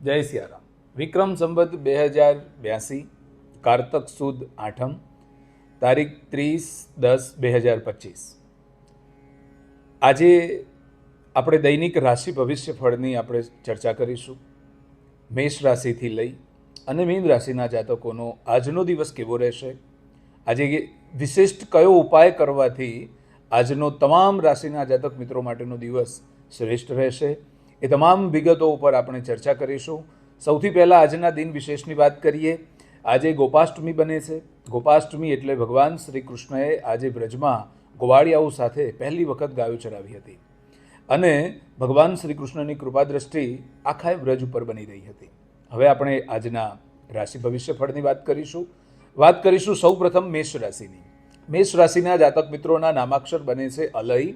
જય સિયારામ. વિક્રમ સંવત બે હજાર બ્યાસી, કારતક સુદ આઠમ, તારીખ ત્રીસ દસ બે હજાર પચીસ. આજે આપણે દૈનિક રાશિ ભવિષ્ય ફળની આપણે ચર્ચા કરીશું. મેષ રાશિથી લઈ અને મીન રાશિના જાતકોનો આજનો દિવસ કેવો રહેશે? આજે વિશિષ્ટ કયો ઉપાય કરવાથી આજનો તમામ રાશિના જાતક મિત્રો માટેનો દિવસ શ્રેષ્ઠ રહેશે? એ તમામ વિગતો ઉપર આપણે ચર્ચા કરીશું. સૌથી પહેલાં આજના દિન વિશેષની વાત કરીએ. આજે ગોપાષ્ટમી બને છે. ગોપાષ્ટમી એટલે ભગવાન શ્રી કૃષ્ણએ આજે બ્રજમાં ગોવાળિયાઓ સાથે પહેલી વખત ગાયો ચરાવી હતી. અને ભગવાન શ્રી કૃષ્ણની કૃપા દ્રષ્ટિ આખા વ્રજ ઉપર બની રહી હતી. હવે આપણે આજના રાશિ ભવિષ્ય ફળની વાત કરીશું. વાત કરીશું સૌ પ્રથમ મેષ રાશિની. મેષ રાશિના જાતક મિત્રોના નામાક્ષર બને છે અલય.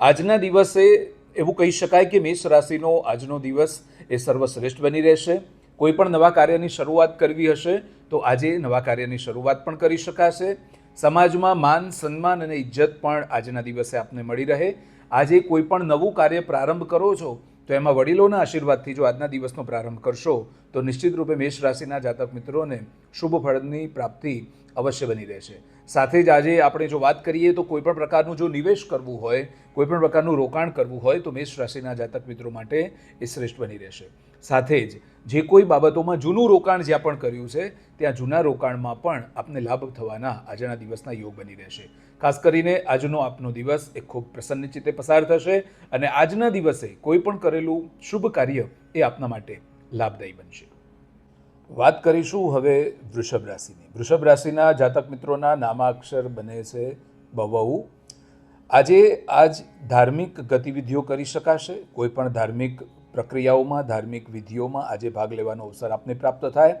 આજના દિવસે એવું કહી શકાય કે મેષ રાશિનો આજનો દિવસ એ સર્વશ્રેષ્ઠ બની રહેશે. કોઈ પણ નવા કાર્યની શરૂઆત કરવી હશે તો આજે નવા કાર્યની શરૂઆત પણ કરી શકાશે. સમાજમાં માન, સન્માન અને ઇજ્જત પણ આજના દિવસે આપને મળી રહે. આજે કોઈ પણ નવું કાર્ય પ્રારંભ કરો છો તો એમાં વડીલોના આશીર્વાદથી જો આજના દિવસનો પ્રારંભ કરશો, તો નિશ્ચિત રૂપે મેષ રાશિના જાતક મિત્રોને શુભ ફળની પ્રાપ્તિ અવશ્ય બની રહેશે. સાથે જ આજે આપણે જો વાત કરીએ, તો કોઈપણ પ્રકારનું જો નિવેશ કરવું હોય કોઈપણ પ્રકારનું રોકાણ કરવું હોય, તો મેષ રાશિના જાતક મિત્રો માટે એ શ્રેષ્ઠ બની રહેશે. સાથે જ જે કોઈ બાબતોમાં જૂનું રોકાણ જ્યાં પણ કર્યું છે, ત્યાં જૂના રોકાણમાં પણ આપને લાભ થવાના આજના દિવસના યોગ બની રહેશે. ખાસ કરીને આજનો આપનો દિવસ એ ખૂબ પ્રસન્ન ચિત્તે પસાર થશે અને આજના દિવસે કોઈ પણ કરેલું શુભ કાર્ય એ આપના માટે લાભદાયી બનશે. વાત કરીશું હવે વૃષભ રાશિની. વૃષભ રાશિના જાતક મિત્રોના નામાક્ષર બને છે બવઉ આજે આજ ધાર્મિક ગતિવિધિઓ કરી શકાશે. કોઈ પણ ધાર્મિક પ્રક્રિયાઓમાં, ધાર્મિક વિધિઓમાં આજે ભાગ લેવાનો અવસર આપને પ્રાપ્ત થાય.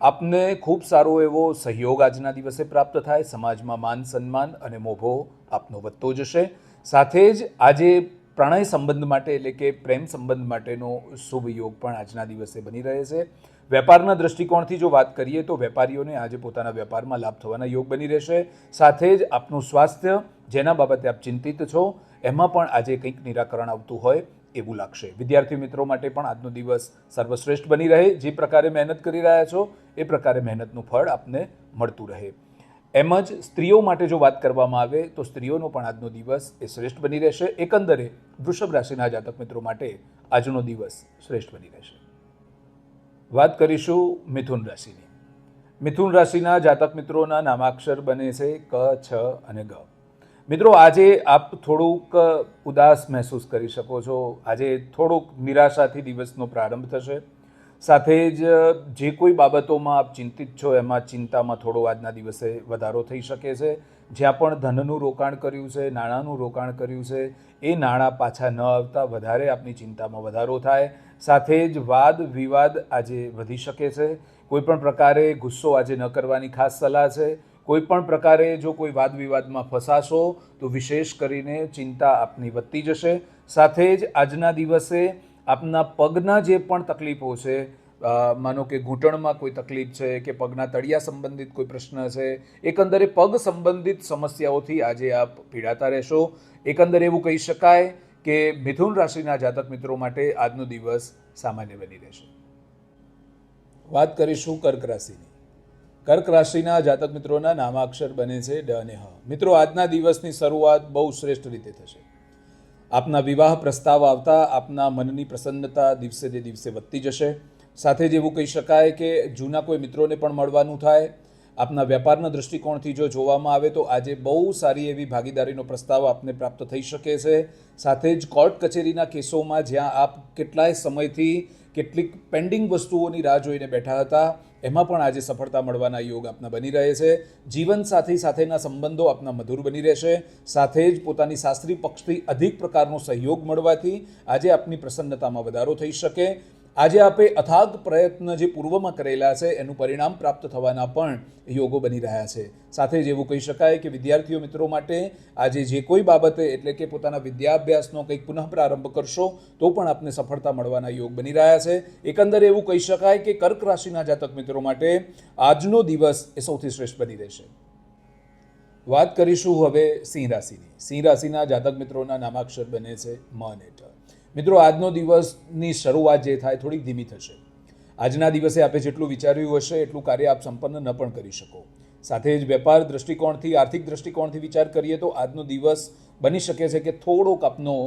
આપને ખૂબ સારો એવો સહયોગ આજના દિવસે પ્રાપ્ત થાય. સમાજમાં માન સન્માન અને મોભો આપનો વધતો જશે. સાથે જ આજે પ્રણય સંબંધ માટે એટલે કે પ્રેમ સંબંધ માટેનો શુભ યોગ પણ આજના દિવસે બની રહે છે. વેપારના દૃષ્ટિકોણથી જો વાત કરીએ તો વેપારીઓને આજે પોતાના વેપારમાં લાભ થવાના યોગ બની રહેશે. સાથે જ આપનું સ્વાસ્થ્ય, જેના બાબતે આપ ચિંતિત છો, એમાં પણ આજે કંઈક નિરાકરણ આવતું હોય. એવું લાગશે. વિદ્યાર્થી મિત્રો માટે પણ આજનો દિવસ સર્વશ્રેષ્ઠ બની રહે. જે પ્રકારે મહેનત કરી રહ્યા છો, એ પ્રકારે મહેનતનું ફળ આપને મળતું રહે. એમ જ સ્ત્રીઓ માટે જો વાત કરવામાં આવે, તો સ્ત્રીઓનો પણ આજનો દિવસ એ શ્રેષ્ઠ બની રહેશે. એકંદરે વૃષભ રાશિના જાતક મિત્રો માટે આજનો દિવસ શ્રેષ્ઠ બની રહેશે. વાત કરીશું મિથુન રાશિની. મિથુન રાશિના જાતક મિત્રોના નામાક્ષર બને છે ક, છ અને ગ. મિત્રો, આજે આપ થોડુંક ઉદાસ મહેસૂસ કરી શકો છો. આજે થોડુંક નિરાશાથી દિવસનો પ્રારંભ થશે. સાથે જ, જે કોઈ બાબતોમાં આપ ચિંતિત છો, એમાં ચિંતામાં થોડો આજના દિવસે વધારો થઈ શકે છે. જ્યાં પણ ધનનું રોકાણ કર્યું છે, નાણાંનું રોકાણ કર્યું છે, એ નાણાં પાછા ન આવતા વધારે આપની ચિંતામાં વધારો થાય. સાથે જ વાદ વિવાદ આજે વધી શકે છે. કોઈ પણ પ્રકારે ગુસ્સો આજે ન કરવાની ખાસ સલાહ છે. કોઈ પણ પ્રકારે જો કોઈ વાદ વિવાદમાં ફસાશો, તો વિશેષ કરીને ચિંતા આપની વધતી જશે. સાથે જ આજના દિવસે આપના પગના જે પણ તકલીફો છે માનો કે ઘૂંટણમાં કોઈ તકલીફ છે કે પગના તળિયા સંબંધિત કોઈ પ્રશ્ન છે, એકંદરે પગ સંબંધિત સમસ્યાઓથી આજે આપ પીડાતા રહેશો. એકંદરે એવું કહી શકાય કે મિથુન રાશિના જાતક મિત્રો માટે આજનો દિવસ સામાન્ય બની રહેશે. વાત કરીશું કર્ક રાશિની. કર્ક રાશિના જાતક મિત્રોના નામાક્ષર બને છે ડ અને હ. મિત્રો, આજના દિવસની શરૂઆત બહુ શ્રેષ્ઠ રીતે થશે. આપના વિવાહ પ્રસ્તાવ આવતા આપના મનની પ્રસન્નતા દિવસે તે દિવસે વધતી જશે. સાથે જ એવું કહી શકાય કે જૂના કોઈ મિત્રોને પણ મળવાનું થાય. આપના વેપારના દૃષ્ટિકોણથી જો જોવામાં આવે તો આજે બહુ સારી એવી ભાગીદારીનો પ્રસ્તાવ આપને પ્રાપ્ત થઈ શકે છે. સાથે જ કોર્ટ કચેરીના કેસોમાં જ્યાં આપ કેટલાય સમયથી કેટલીક પેન્ડિંગ વસ્તુઓની રાહ જોઈને બેઠા હતા એમાં પણ આજે સફળતા મળવાના યોગ આપના બની રહે છે. જીવનસાથી સાથેના સંબંધો આપના મધુર બની રહેશે. સાથે જ પોતાની શાસ્ત્રી પક્ષથી અધિક પ્રકારનો સહયોગ મળવાથી આજે આપની પ્રસન્નતામાં વધારો થઈ શકે. આજે આપે અથાગ પ્રયત્ન જે પૂર્વમાં કરેલા છે, એનું પરિણામ પ્રાપ્ત થવાના પણ યોગો બની રહ્યા છે. સાથે જ એવું કહી શકાય કે વિદ્યાર્થીઓ મિત્રો માટે આજે જે કોઈ બાબતે, એટલે કે પોતાના વિદ્યાભ્યાસનો કંઈક પુનઃ પ્રારંભ કરશો, તો પણ આપને સફળતા મળવાના યોગ બની રહ્યા છે. એકંદરે એવું કહી શકાય કે કર્ક રાશિના જાતક મિત્રો માટે આજનો દિવસ એ સૌથી શ્રેષ્ઠ બની રહેશે. વાત કરીશું હવે સિંહ રાશિની. સિંહ રાશિના જાતક મિત્રોના નામાક્ષર બને છે મ અને ટ મિત્રો, આજનો દિવસની શરૂઆત જે થાય થોડીક ધીમી થશે. આજના દિવસે આપે જેટલું વિચાર્યું હશે, એટલું કાર્ય આપ સંપન્ન ન પણ કરી શકો. સાથે જ વેપાર દૃષ્ટિકોણથી આર્થિક દૃષ્ટિકોણથી વિચાર કરીએ તો આજનો દિવસ બની શકે છે કે થોડોક આપનો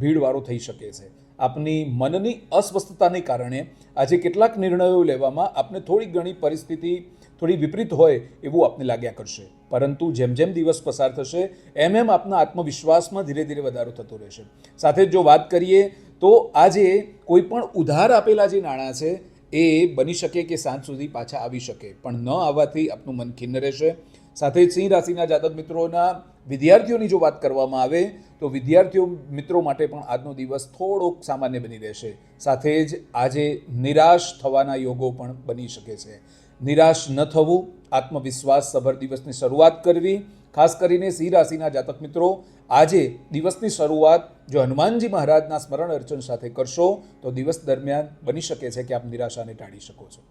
ભીડવાળો થઈ શકે છે. આપની મનની અસ્વસ્થતાને કારણે આજે કેટલાક નિર્ણયો લેવામાં આપને થોડી ઘણી પરિસ્થિતિ થોડી વિપરીત હોય એવું આપને લાગ્યા કરશે. પરંતુ જેમ જેમ દિવસ પસાર થશે, એમ એમ આપના આત્મવિશ્વાસમાં ધીરે ધીરે વધારો થતો રહેશે. સાથે જ વાત કરીએ, તો આજે કોઈ પણ ઉધાર આપેલા જે નાણાં છે, એ બની શકે કે સાંજ સુધી પાછા આવી શકે, પણ ન આવવાથી આપનું મન ખિન્ન રહેશે. સાથે જ સિંહ રાશિના જાતક મિત્રોના વિદ્યાર્થીઓની જો વાત કરવામાં આવે, તો વિદ્યાર્થીઓ મિત્રો માટે પણ આજનો દિવસ થોડોક સામાન્ય બની રહેશે. સાથે જ આજે નિરાશ થવાના યોગો પણ બની શકે છે. નિરાશ ન થવું આત્મવિશ્વાસ સભર દિવસની શરૂઆત કરવી. ખાસ કરીને સિંહ રાશિના જાતક મિત્રો, આજે દિવસની શરૂઆત જો હનુમાનજી મહારાજના સ્મરણ અર્ચન સાથે કરશો, તો દિવસ દરમિયાન બની શકે છે કે આપ નિરાશાને ટાળી શકો છો.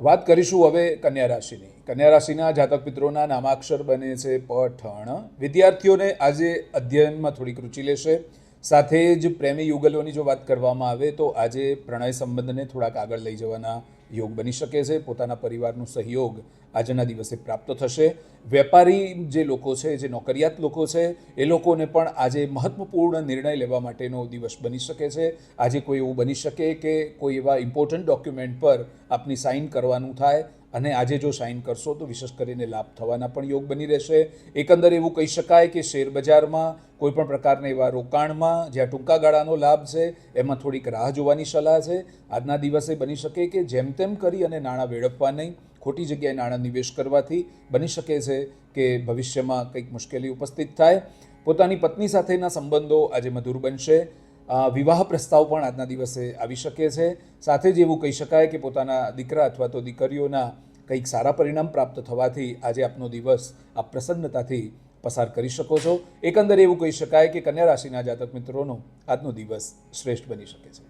વાત કરીશું હવે કન્યા રાશિની. કન્યા રાશિના જાતક મિત્રોના નામાક્ષર બને છે પઠણ. વિદ્યાર્થીઓને આજે અધ્યયનમાં થોડીક રુચિ લેશે. સાથે જ પ્રેમી યુગલોની જો વાત કરવામાં આવે, તો આજે પ્રણય સંબંધને થોડાક આગળ લઈ જવાના યોગ બની શકે છે, પોતાના પરિવારનો સહયોગ આજના દિવસે પ્રાપ્ત થશે. વેપારી જે લોકો છે, જે નોકરિયાત લોકો છે, એ લોકોને પણ આજે મહત્વપૂર્ણ નિર્ણય લેવા માટેનો દિવસ બની શકે છે. આજે કોઈ એવું બની શકે કે કોઈ એવા ઇમ્પોર્ટન્ટ ડોક્યુમેન્ટ પર આપની સાઇન કરવાનું થાય. અને આજે જો સાઇન કરશો તો વિશેષ કરીને લાભ થવાના પણ યોગ બની રહેશે. એકંદર એવું કહી શકાય કે શેર બજારમાં કોઈ પ્રકારના એવા રોકાણમાં જ્યાં ટૂંકા ગાળાનો લાભ છે, એમાં થોડીક રાહ જોવાની સલાહ છે. આજના દિવસે બની શકે કે જેમ તેમ કરી અને નાણાં વેડફવા નહીં, ખોટી જગ્યાએ નાણાં નિવેશ કરવાથી બની શકે છે કે ભવિષ્યમાં કંઈક મુશ્કેલી ઉપસ્થિત થાય. પોતાની પત્ની સાથેના સંબંધો આજે મધુર બનશે. વિવાહ પ્રસ્તાવ પણ આજના દિવસે આવી શકે છે. સાથે જ એવું કહી શકાય કે પોતાના દીકરા અથવા તો દીકરીઓના કંઈક સારા પરિણામ પ્રાપ્ત થવાથી આજે આપનો દિવસ આપ પ્રસન્નતાથી પસાર કરી શકો છો. એકંદરે એવું કહી શકાય કે કન્યા રાશિના જાતક મિત્રોનો આજનો દિવસ શ્રેષ્ઠ બની શકે છે.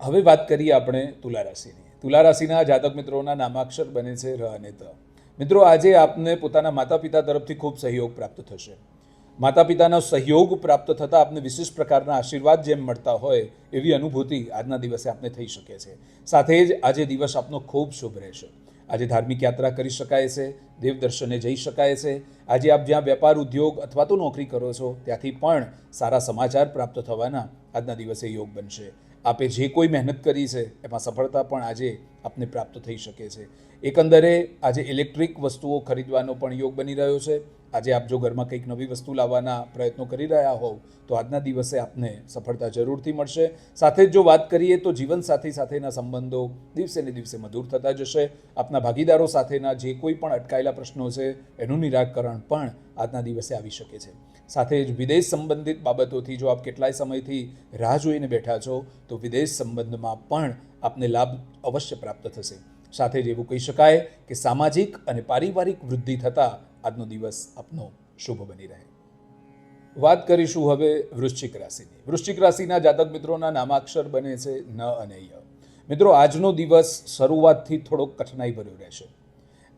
હવે વાત કરીએ આપણે તુલા રાશિની. તુલા રાશિના જાતક મિત્રોના નામાક્ષર બને છે ર અને ત. મિત્રો, આજે આપને પોતાના માતા પિતા તરફથી ખૂબ સહયોગ પ્રાપ્ત થશે. માતા પિતાનો સહયોગ પ્રાપ્ત થતાં આપને વિશેષ પ્રકારના આશીર્વાદ જેમ મળતા હોય એવી અનુભૂતિ આજના દિવસે આપને થઈ શકે છે. સાથે જ આજે દિવસ આપનો ખૂબ શુભ રહેશે. આજે ધાર્મિક યાત્રા કરી શકાય છે દેવ દર્શને જઈ શકાય છે. આજે આપ જ્યાં વેપાર, ઉદ્યોગ અથવા તો નોકરી કરો છો, ત્યાંથી પણ સારા સમાચાર પ્રાપ્ત થવાના આજના દિવસે યોગ બનશે. આપે જે કોઈ મહેનત કરી છે, એમાં સફળતા પણ આજે આપને પ્રાપ્ત થઈ શકે છે. એકંદરે આજે ઇલેક્ટ્રિક વસ્તુઓ ખરીદવાનો પણ યોગ બની રહ્યો છે. આજે આપ જો ઘરમાં કંઈક નવી વસ્તુ લાવવાના પ્રયત્નો કરી રહ્યા હોવ, તો આજના દિવસે આપને સફળતા જરૂરથી મળશે. સાથે જ જો વાત કરીએ તો જીવનસાથી સાથેના સંબંધો દિવસે ને દિવસે મધુર થતા જશે. આપના ભાગીદારો સાથેના જે કોઈ પણ અટકાયેલા પ્રશ્નો છે, એનું નિરાકરણ પણ આજના દિવસે આવી શકે છે. સાથે જ વિદેશ સંબંધિત બાબતોથી જો આપ કેટલાય સમયથી રાહ જોઈને બેઠા છો, તો વિદેશ સંબંધમાં પણ આપને લાભ અવશ્ય પ્રાપ્ત થશે. સાથે જ એવું કહી શકાય કે સામાજિક અને પારિવારિક વૃદ્ધિ થતાં આજનો દિવસ આપનો શુભ બની રહે. વાત કરીશું હવે વૃશ્ચિક રાશિની. વૃશ્ચિક રાશિના જાતક મિત્રોના નામાક્ષર બને છે ન અને ય. મિત્રો, આજનો દિવસ શરૂઆતથી થોડોક કઠિનાઈભર્યો રહેશે.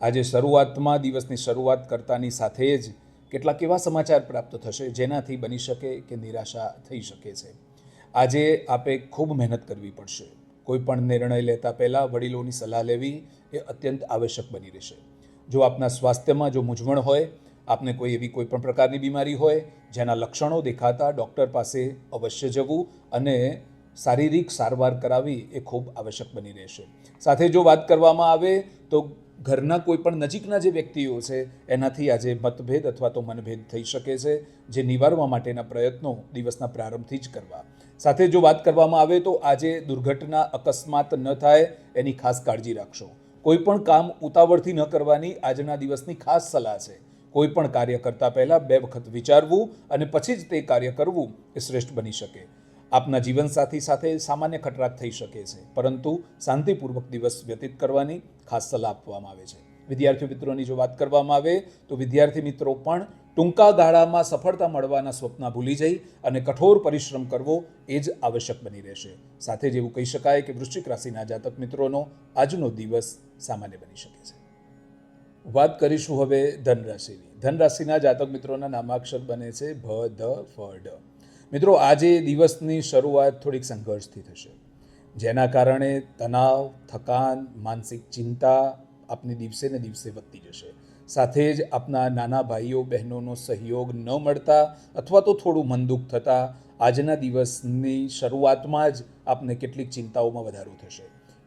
આજે શરૂઆતમાં દિવસની શરૂઆત કરતાની સાથે જ કેટલાક એવા સમાચાર પ્રાપ્ત થશે જેનાથી બની શકે કે નિરાશા થઈ શકે છે. આજે આપે ખૂબ મહેનત કરવી પડશે. કોઈ પણ નિર્ણય લેતા પહેલાં વડીલોની સલાહ લેવી એ અત્યંત આવશ્યક બની રહેશે. જો આપના સ્વાસ્થ્યમાં જો મૂંઝવણ હોય, આપને કોઈ એવી કોઈ પણ પ્રકારની બીમારી હોય, જેના લક્ષણો દેખાતા ડૉક્ટર પાસે અવશ્ય જવું અને શારીરિક સારવાર કરાવી એ ખૂબ આવશ્યક બની રહેશે. સાથે જો વાત કરવામાં આવે તો ઘરના કોઈ પણ નજીકના જે વ્યક્તિઓ છે, એનાથી આજે મતભેદ અથવા તો મનભેદ થઈ શકે છે, જે નિવારવા માટેના પ્રયત્નો દિવસના પ્રારંભથી જ કરવા. સાથે જો વાત કરવામાં આવે તો આજે દુર્ઘટના અકસ્માત ન થાય, એની ખાસ કાળજી રાખશો. કોઈ પણ કામ ઉતાવળથી ન કરવાની આજના દિવસની ખાસ સલાહ છે. કોઈ પણ કાર્ય કરતા પહેલાં બે વખત વિચારવું અને પછી જ તે કાર્ય કરવું એ શ્રેષ્ઠ બની શકે. આપના જીવનસાથી સાથે સામાન્ય ખટરાક થઈ શકે છે, પરંતુ શાંતિપૂર્વક દિવસ વ્યતીત કરવાની ખાસ સલાહ આપવામાં આવે છે. વિદ્યાર્થી મિત્રોની જો વાત કરવામાં આવે તો વિદ્યાર્થી મિત્રો પણ ટૂંકા ગાળામાં સફળતા મળવાના સ્વપ્ન ભૂલી જઈ અને કઠોર પરિશ્રમ કરવો એ જ આવશ્યક બની રહેશે. સાથે જ એવું કહી શકાય કે વૃશ્ચિક રાશિના જાતક મિત્રોનો આજનો દિવસ સામાન્ય બની શકે છે. વાત કરીશું હવે ધન રાશિની ધન રાશિના જાતક મિત્રોના નામાક્ષર બને છે ભ, ધ, ફ, ડ. મિત્રો, આજે દિવસની શરૂઆત થોડીક સંઘર્ષથી થશે. જેના કારણે તણાવ, થકાન, માનસિક ચિંતા આપની દિવસે ને દિવસે વધતી જશે. સાથે જ આપના નાના ભાઈઓ, બહેનોનો સહયોગ ન મળતા અથવા તો થોડું મન દુઃખ થતાં આજના દિવસની શરૂઆતમાં જ આપને કેટલીક ચિંતાઓમાં વધારો થશે.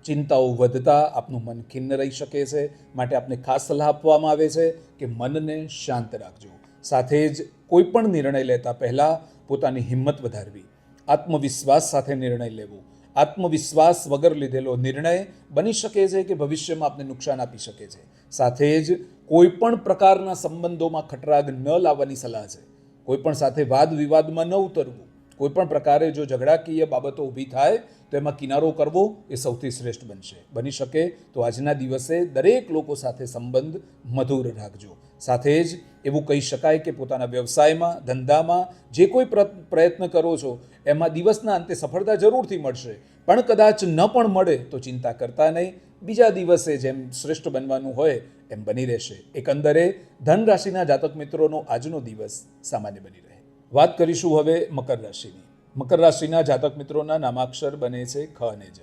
ચિંતાઓ વધતા આપનું મન ખિન્ન રહી શકે છે. માટે આપને ખાસ સલાહ આપવામાં આવે છે કે મનને શાંત રાખજો. સાથે જ કોઈ પણ નિર્ણય લેતા પહેલાં પોતાની હિંમત વધારવી. આત્મવિશ્વાસ સાથે નિર્ણય લેવો. આત્મવિશ્વાસ વગર લીધેલો નિર્ણય બની શકે છે કે ભવિષ્યમાં આપને નુકસાન આપી શકે છે. સાથે જ કોઈ પણ પ્રકારના સંબંધોમાં ખટરાગ ન લાવવાની સલાહ છે. કોઈ પણ સાથે વાદ વિવાદમાં ન ઉતરવું. કોઈ પણ પ્રકારે જો ઝઘડાકીય બાબતો ઊભી થાય, તો એમાં કિનારો કરવો એ સૌથી શ્રેષ્ઠ બનશે. બની શકે તો આજના દિવસે દરેક લોકો સાથે સંબંધ મધુર રાખજો. સાથે જ એવું કહી શકાય કે પોતાના વ્યવસાયમાં, ધંધામાં જે કોઈ પ્ર- પ્રયત્ન કરો છો, એમાં દિવસના અંતે સફળતા જરૂરથી મળશે. પણ કદાચ ન પણ મળે તો ચિંતા કરતા નહીં. બીજા દિવસે જેમ શ્રેષ્ઠ બનવાનું હોય એમ બની રહેશે. એકંદરે ધન રાશિના જાતક મિત્રોનો આજનો દિવસ સામાન્ય બની રહે. વાત કરીશું હવે મકર રાશિની. મકર રાશિના જાતક મિત્રોના નામાક્ષર બને છે ખ અને જ.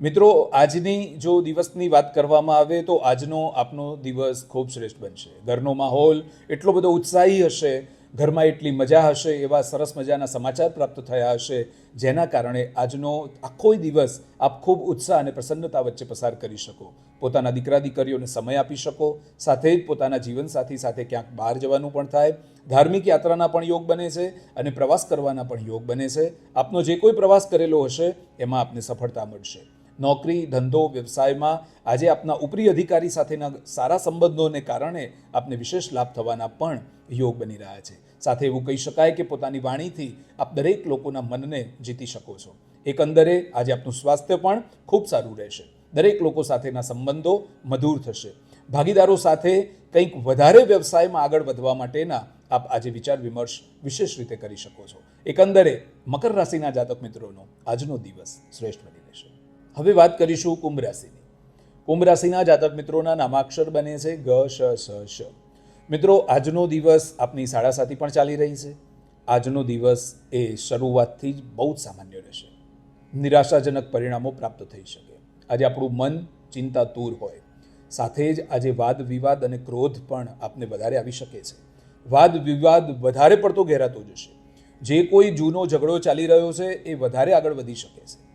મિત્રો, આજની જો દિવસની વાત કરવામાં આવે તો આજનો આપનો દિવસ ખૂબ શ્રેષ્ઠ બનશે. ઘરનો માહોલ એટલો બધો ઉત્સાહી હશે ઘરમાં એટલી મજા હશે એવા સરસ મજાના સમાચાર પ્રાપ્ત થયા હશે, જેના કારણે આજનો આખો દિવસ આપ ખૂબ ઉત્સાહ અને પ્રસન્નતા વચ્ચે પસાર કરી શકો. પોતાના દીકરા દીકરીઓને સમય આપી શકો, સાથે જ પોતાના જીવનસાથી સાથે ક્યાંક બહાર જવાનું પણ થાય. ધાર્મિક યાત્રાના પણ યોગ બને છે અને પ્રવાસ કરવાના પણ યોગ બને છે. આપનો જે કોઈ પ્રવાસ કરેલો હશે, એમાં આપને સફળતા મળશે. નોકરી, ધંધો, વ્યવસાયમાં આજે આપના ઉપરી અધિકારી સાથેના સારા સંબંધોને કારણે આપને વિશેષ લાભ થવાના પણ યોગ બની રહ્યા છે. સાથે એવું કહી શકાય કે પોતાની વાણીથી આપ દરેક લોકોના મનને જીતી શકો છો. એકંદરે આજે આપનું સ્વાસ્થ્ય પણ ખૂબ સારું રહેશે. દરેક લોકો સાથેના સંબંધો મધુર થશે. ભાગીદારો સાથે કંઈક વધારે વ્યવસાયમાં આગળ વધવા માટેના આપ આજે વિચાર વિમર્શ વિશેષ રીતે કરી શકો છો. એકંદરે મકર રાશિના જાતક મિત્રોનો આજનો દિવસ શ્રેષ્ઠ બની રહેશે. હવે વાત કરીશું કુંભ રાશિની. કુંભ રાશિના જાતક મિત્રોના નામાક્ષર બને છે ગ, શ, સ, શ. મિત્રો, આજનો દિવસ આપની શાળા સાથી પણ ચાલી રહી છે. આજનો દિવસ એ શરૂઆતથી જ બહુ જ સામાન્ય રહેશે. નિરાશાજનક પરિણામો પ્રાપ્ત થઈ શકે. આજે આપણું મન ચિંતા દૂર હોય. સાથે જ આજે વાદ, વિવાદ અને ક્રોધ પણ આપને વધારે આવી શકે છે. વાદ, વિવાદ વધારે પડતો ઘેરાતો જશે. જે કોઈ જૂનો ઝઘડો ચાલી રહ્યો છે એ વધારે આગળ વધી શકે છે.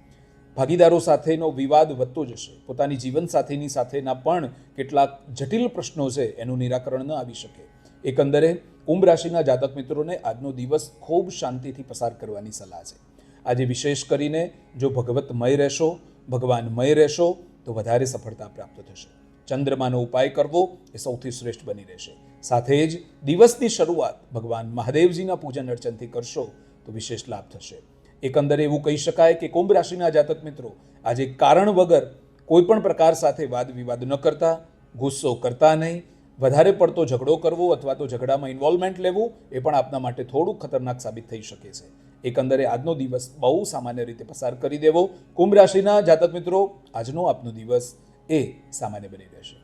ભાગીદારો સાથેનો વિવાદ વધતો જશે. પોતાની જીવન સાથેની સાથેના પણ કેટલાક જટિલ પ્રશ્નો છે, એનું નિરાકરણ ન આવી શકે. એકંદરે, કુંભ રાશિના જાતક મિત્રોને આજનો દિવસ ખૂબ શાંતિથી પસાર કરવાની સલાહ છે. આજે વિશેષ કરીને, જો ભગવતમય રહેશો ભગવાનમય રહેશો, તો વધારે સફળતા પ્રાપ્ત થશે. ચંદ્રમાનો ઉપાય કરવો એ સૌથી શ્રેષ્ઠ બની રહેશે. સાથે જ દિવસની શરૂઆત ભગવાન મહાદેવજીના પૂજન અર્ચનથી કરશો, તો વિશેષ લાભ થશે. એકંદરે એવું કહી શકાય કે કુંભ રાશિના જાતક મિત્રો આજે કારણ વગર કોઈ પણ પ્રકાર સાથે વાદ વિવાદ ન કરતા, ગુસ્સો કરતા નહીં. વધારે પડતો ઝઘડો કરવો અથવા તો ઝઘડામાં ઇન્વોલ્વમેન્ટ લેવું એ પણ આપના માટે થોડું ખતરનાક સાબિત થઈ શકે છે. એકંદરે આજનો દિવસ બહુ સામાન્ય રીતે પસાર કરી દેવો. કુંભ રાશિના જાતક મિત્રો, આજનો આપનો દિવસ એ સામાન્ય બની રહેશે.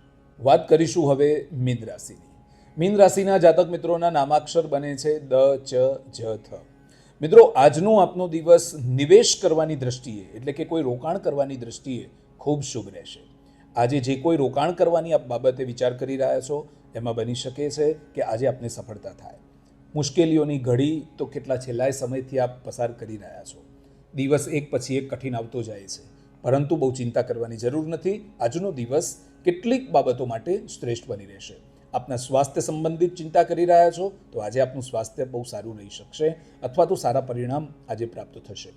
વાત કરીશું હવે મીન રાશિની. મીન રાશિના જાતક મિત્રોના નામાક્ષર બને છે દ, ચ, જ, થ. મિત્રો, આજનો આપનો દિવસ નિવેશ કરવાની દ્રષ્ટિએ, એટલે કે કોઈ રોકાણ કરવાની દ્રષ્ટિએ ખૂબ શુભ રહેશે. આજે જે કોઈ રોકાણ કરવાની આપ બાબતે વિચાર કરી રહ્યા છો, એમાં બની શકે છે કે આજે આપને સફળતા થાય. મુશ્કેલીઓની ઘડી તો કેટલા છેલ્લાય સમયથી આપ પસાર કરી રહ્યા છો. દિવસ એક પછી એક કઠિન આવતો જાય છે. પરંતુ બહુ ચિંતા કરવાની જરૂર નથી. આજનો દિવસ કેટલીક બાબતો માટે શ્રેષ્ઠ બની રહેશે. આપના સ્વાસ્થ્ય સંબંધિત ચિંતા કરી રહ્યા છો, તો આજે આપનું સ્વાસ્થ્ય બહુ સારું રહી શકશે અથવા તો સારા પરિણામ આજે પ્રાપ્ત થશે.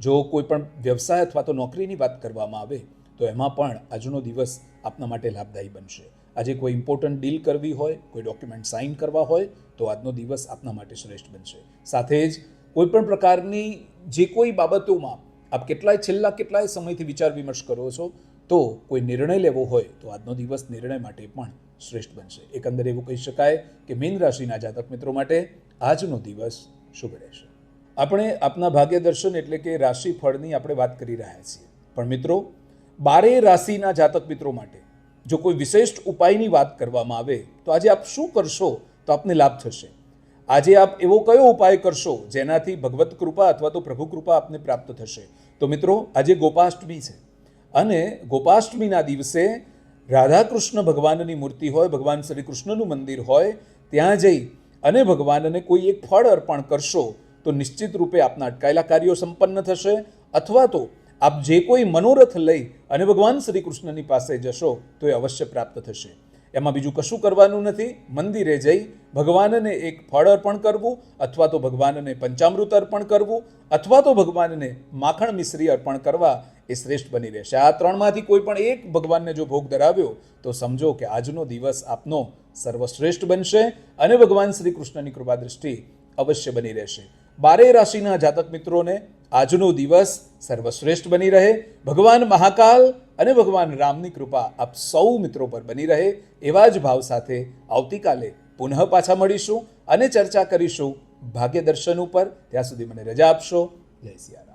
જો કોઈ પણ વ્યવસાય અથવા તો નોકરીની વાત કરવામાં આવે, તો એમાં પણ આજનો દિવસ આપના માટે લાભદાયી બનશે. આજે કોઈ ઇમ્પોર્ટન્ટ ડીલ કરવી હોય, કોઈ ડોક્યુમેન્ટ સાઇન કરવા હોય, તો આજનો દિવસ આપના માટે શ્રેષ્ઠ બનશે. સાથે જ કોઈ પણ પ્રકારની જે કોઈ બાબતોમાં આપ કેટલાય છેલ્લા કેટલાય સમયથી વિચાર વિમર્શ કરો છો, તો કોઈ નિર્ણય લેવો હોય, તો આજનો દિવસ નિર્ણય માટે પણ શ્રેષ્ઠ બનશે. એકંદરે એવું કહી શકાય કે મીન રાશિના જાતક મિત્રો માટે આજનો દિવસ શુભ રહેશે. આપણે આપના ભાગ્ય દર્શન એટલે કે રાશિ ફળની આપણે વાત કરી રહ્યા છીએ. પણ મિત્રો, બારે રાશિના જાતક મિત્રો માટે જો કોઈ વિશિષ્ટ ઉપાયની વાત કરવામાં આવે, તો આજે આપ શું કરશો તો આપને લાભ થશે. આજે આપ એવો કયો ઉપાય કરશો જેનાથી ભગવત કૃપા અથવા તો પ્રભુ કૃપા આપને પ્રાપ્ત થશે? તો મિત્રો, આજે ગોપાષ્ટમી છે. અને ગોપાષ્ટમીના દિવસે રાધાકૃષ્ણ ભગવાનની મૂર્તિ હોય, ભગવાન શ્રી કૃષ્ણનું મંદિર હોય, ત્યાં જઈ અને ભગવાનને કોઈ એક ફળ અર્પણ કરશો, તો નિશ્ચિત રૂપે આપના અટકાયેલા કાર્યો સંપન્ન થશે. અથવા તો આપ જે કોઈ મનોરથ લઈ અને ભગવાન શ્રી કૃષ્ણની પાસે જશો, તો એ અવશ્ય પ્રાપ્ત થશે. એમાં બીજું કશું કરવાનું નથી. મંદિરે જઈ ભગવાનને એક ફળ અર્પણ કરવું અથવા તો ભગવાનને પંચામૃત અર્પણ કરવું અથવા તો ભગવાનને માખણ મિશ્રી અર્પણ કરવા એ શ્રેષ્ઠ બની રહેશે. આ ત્રણમાંથી કોઈ પણ એક ભગવાનને જો ભોગ ધરાવ્યો, તો સમજો કે આજનો દિવસ આપનો સર્વશ્રેષ્ઠ બનશે અને ભગવાન શ્રી કૃષ્ણની કૃપા દૃષ્ટિ અવશ્ય બની રહેશે. બારેય રાશિના જાતક મિત્રોને આજનો દિવસ સર્વશ્રેષ્ઠ બની રહે. ભગવાન મહાકાલ અને ભગવાન રામની કૃપા આપ સૌ મિત્રો પર બની રહે, એવા જ ભાવ સાથે આવતીકાલે પુનઃ પાછા મળીશું અને ચર્ચા કરીશું ભાગ્યદર્શન ઉપર. ત્યાં સુધી મને રજા આપશો. જય સિયારામ.